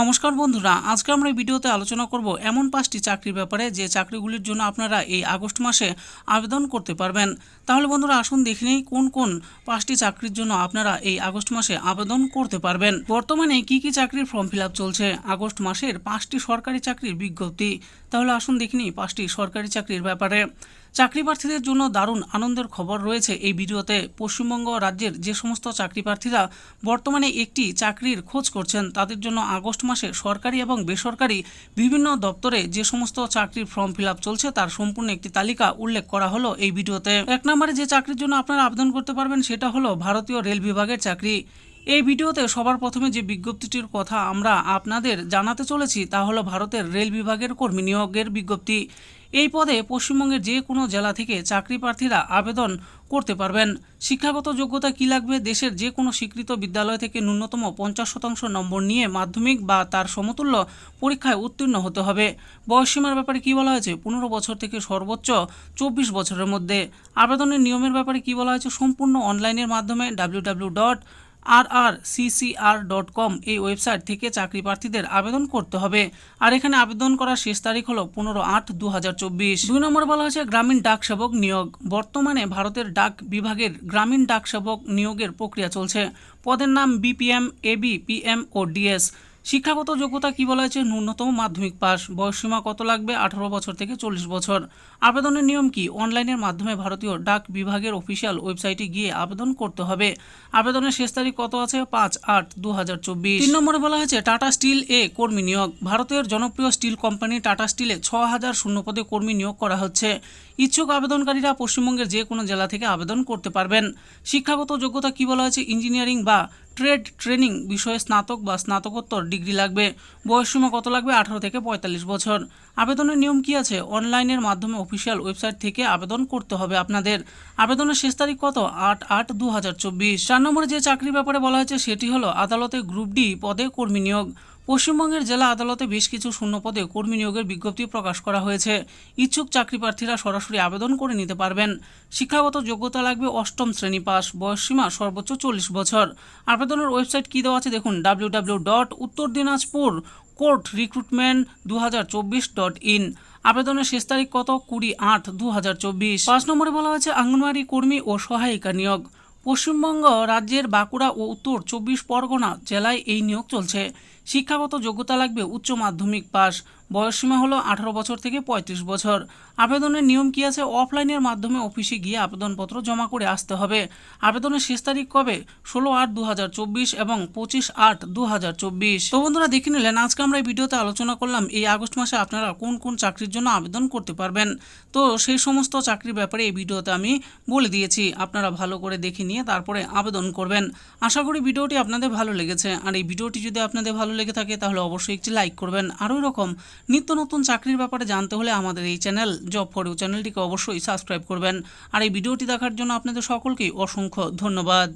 নমস্কার বন্ধুরা, আজকে আমরা এই ভিডিওতে আলোচনা করব এমন পাঁচটি চাকরির ব্যাপারে যে চাকরিগুলির জন্য আপনারা এই আগস্ট মাসে আবেদন করতে পারবেন। তাহলে বন্ধুরা, আসুন দেখে নেই কোন কোন পাঁচটি চাকরির জন্য আপনারা এই আগস্ট মাসে আবেদন করতে পারবেন। বর্তমানে কি কি চাকরির ফর্ম ফিল চলছে? আগস্ট মাসের পাঁচটি সরকারি চাকরির বিজ্ঞপ্তি। তাহলে আসুন দেখে নিই পাঁচটি সরকারি চাকরির ব্যাপারে। চাকরি প্রার্থীদের জন্য দারুণ আনন্দের খবর রয়েছে এই ভিডিওতে। পশ্চিমবঙ্গ রাজ্যের যে সমস্ত চাকরি প্রার্থীরা বর্তমানে একটি চাকরির খোঁজ করছেন, তাদের জন্য আগস্ট মাসে সরকারি এবং বেসরকারি বিভিন্ন দপ্তরে যে সমস্ত চাকরির ফর্ম ফিল চলছে, তার সম্পূর্ণ একটি তালিকা উল্লেখ করা হলো এই ভিডিওতে। এক নম্বরে যে চাকরির জন্য আপনারা আবেদন করতে পারবেন, সেটা হলো ভারতীয় রেল বিভাগের চাকরি। এই ভিডিওতে সবার প্রথমে যে বিজ্ঞপ্তিটির কথা আমরা আপনাদের জানাতে চলেছি, তা হলো ভারতের রেল বিভাগের কর্মী নিয়োগের বিজ্ঞপ্তি। এই পদে পশ্চিমবঙ্গের যে কোনো জেলা থেকে চাকরি প্রার্থীরা আবেদন করতে পারবেন। শিক্ষাগত যোগ্যতা কী লাগবে? দেশের যে কোনো স্বীকৃত বিদ্যালয় থেকে ন্যূনতম পঞ্চাশ শতাংশ নম্বর নিয়ে মাধ্যমিক বা তার সমতুল্য পরীক্ষায় উত্তীর্ণ হতে হবে। বয়সসীমার ব্যাপারে কী বলা হয়েছে? পনেরো বছর থেকে সর্বোচ্চ চব্বিশ বছরের মধ্যে। আবেদনের নিয়মের ব্যাপারে কী বলা হয়েছে? সম্পূর্ণ অনলাইনের মাধ্যমে W dot R R dot com এই ওয়েবসাইট থেকে চাকরি প্রার্থীদের আবেদন করতে হবে। আর এখানে আবেদন করার শেষ তারিখ হল পনেরো আট দু হাজার চব্বিশ। দুই নম্বর বলা হয়েছে গ্রামীণ ডাক সেবক নিয়োগ। বর্তমানে ভারতের ডাক বিভাগের গ্রামীণ ডাক সেবক নিয়োগের প্রক্রিয়া চলছে। পদের নাম বিপিএম এবি পিএম ও ডিএস শিক্ষাগত যোগ্যতা কি বলা হয়েছে? ন্যূনতম মাধ্যমিক পাস বয়সসীমা কত লাগবে? আঠারো বছর থেকে চল্লিশ বছর। আবেদনের নিয়ম কি? অনলাইনের মাধ্যমে ভারতীয় ডাক বিভাগের অফিসিয়াল ওয়েবসাইটে গিয়ে আবেদন করতে হবে। আবেদনের শেষ তারিখ কত আছে? পাঁচ আট দু হাজার চব্বিশ। তিন নম্বরে বলা হয়েছে, টাটা স্টিল এ কর্মী নিয়োগ। ভারতের জনপ্রিয় স্টিল কোম্পানি টাটা স্টিলে ছ হাজার শূন্য পদে কর্মী নিয়োগ করা হচ্ছে। ইচ্ছুক আবেদনকারীরা পশ্চিমবঙ্গের যে কোনো জেলা থেকে আবেদন করতে পারবেন। শিক্ষাগত যোগ্যতা কি বলা হয়েছে? ইঞ্জিনিয়ারিং বা ট্রেড ট্রেনিং বিষয়ে স্নাতক বা স্নাতকোত্তর ডিগ্রি লাগবে। বয়সসীমা কত লাগবে? আঠারো থেকে পঁয়তাল্লিশ বছর। আবেদনের নিয়ম কি আছে? অনলাইনের মাধ্যমে অফিসিয়াল ওয়েবসাইট থেকে আবেদন করতে হবে আপনাদের। আবেদনের শেষ তারিখ কত? আট আট দু হাজার চব্বিশ। চার নম্বরে যে চাকরির ব্যাপারে বলা হয়েছে সেটি হলো আদালতে গ্রুপ ডি পদে কর্মী নিয়োগ। পশ্চিমবঙ্গের জেলা আদালতে বেশ কিছু শূন্য পদে কর্মী নিয়োগের বিজ্ঞপ্তি প্রকাশ করা হয়েছে। ইচ্ছুক চাকরি প্রার্থীরা সরাসরি আবেদন করে নিতে পারবেন। শিক্ষাগত যোগ্যতা লাগবে অষ্টম শ্রেণি পাস বয়সসীমা সর্বোচ্চ চল্লিশ বছর। আবেদনের ওয়েবসাইট কী দেওয়া আছে দেখুন, W W dot Uttar Dinajpur court recruitment দু হাজার চব্বিশ ডট ইন। আবেদনের শেষ তারিখ কত? কুড়ি আট দু হাজার চব্বিশ। পাঁচ নম্বরে বলা হয়েছে, আঙ্গনওয়াড়ি কর্মী ও সহায়িকা নিয়োগ। পশ্চিমবঙ্গ রাজ্যের বাঁকুড়া ও উত্তর চব্বিশ পরগনা জেলায় এই নিয়োগ চলছে। শিক্ষাগত যোগ্যতা লাগবে উচ্চ মাধ্যমিক পাস বয়সসীমা হলো আঠারো বছর থেকে পঁয়ত্রিশ বছর। আবেদনের নিয়ম কি আছে? অফলাইনের মাধ্যমে অফিসে গিয়ে আবেদনপত্র জমা করে আসতে হবে। আবেদনের শেষ তারিখ কবে? ষোলো আট দু এবং পঁচিশ আট দু তো বন্ধুরা, দেখে নিলেন, আজকে আমরা এই ভিডিওতে আলোচনা করলাম, এই আগস্ট মাসে আপনারা কোন কোন চাকরির জন্য আবেদন করতে পারবেন। তো সেই সমস্ত চাকরির ব্যাপারে এই ভিডিওতে আমি বলে দিয়েছি, আপনারা ভালো করে দেখে নিয়ে তারপরে আবেদন করবেন। আশা করি ভিডিওটি আপনাদের ভালো লেগেছে। আর এই ভিডিওটি যদি আপনাদের ভালো লেগে থাকে, তাহলে অবশ্যই একটি লাইক করবেন। আরও এরকম নিত্য নতুন চাকরির ব্যাপারে জানতে হলে আমাদের এই চ্যানেল জব ফর ইউ চ্যানেলটিকে অবশ্যই সাবস্ক্রাইব করবেন। আর এই ভিডিওটি দেখার জন্য আপনাদের সকলকেই অসংখ্য ধন্যবাদ।